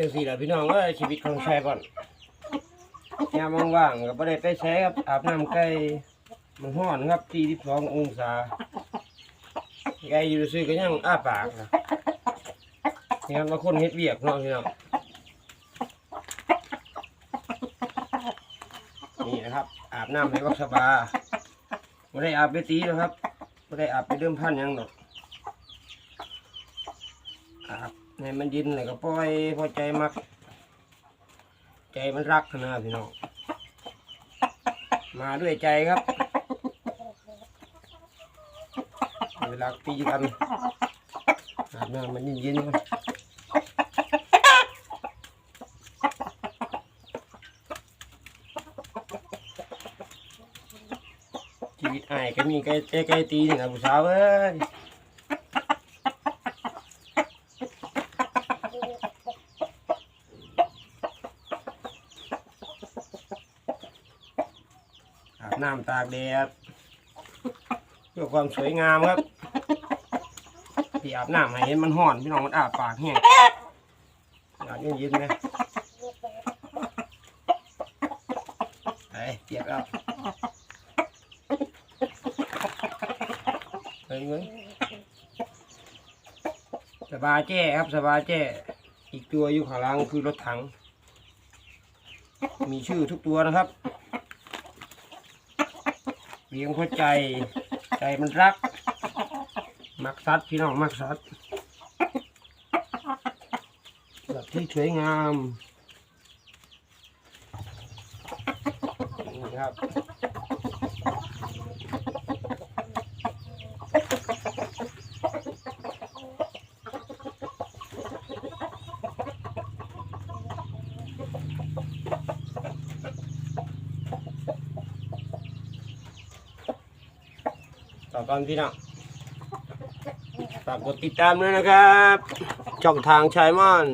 จังสี่ล่ะพี่น้องเอ้ยชีวิตของชายบ่อนยามว่างๆก็บ่ได้ไปใช้ครับอาบน้ำไก่มันร้อนครับ42องศาไก่อยู่ซื่อก็ยังอ้าปากนะนี่ครับมาคนเฮ็ดเวียกเนาะพี่น้องนี่นะครับ อาบน้ำให้วักสบาไม่ได้อาบไปตีหรอกครับไม่ได้อาบไปเดิมพันยังหรอกอาบ ให้มันยินเลยก็ปล่อยพอใจมัก ใจมันรักนะพี่น้องมาด้วยใจครับเวลาตีกันอาบน้ำมันเย็นๆก่อนชีวิตไอ้ายก็มีไก่ไก่ไก่ตีนี่นะผู้สาวเอ้ย น้ำตากแดดเพื่อความสวยงามครับที่อาบน้ำให้เห็นมันห่อนพี่น้องมันอาบปากแห้งอาบเย็นๆนะไปเปียกแล้วเฮ้ยเว้ยสบายแจ้ครับสบายแจ้อีกตัวอยู่ข้างล่างคือรถถัง มีชื่อทุกตัวนะครับ เลี้ยงหัวใจ ใจมันรัก มักสัตว์พี่น้องมักสัตว์แบบที่สวยงามนี่ครับ ตอกันพี่น้องฝากกดติดตามด้วยนะครับ ช่องทางชายม่อน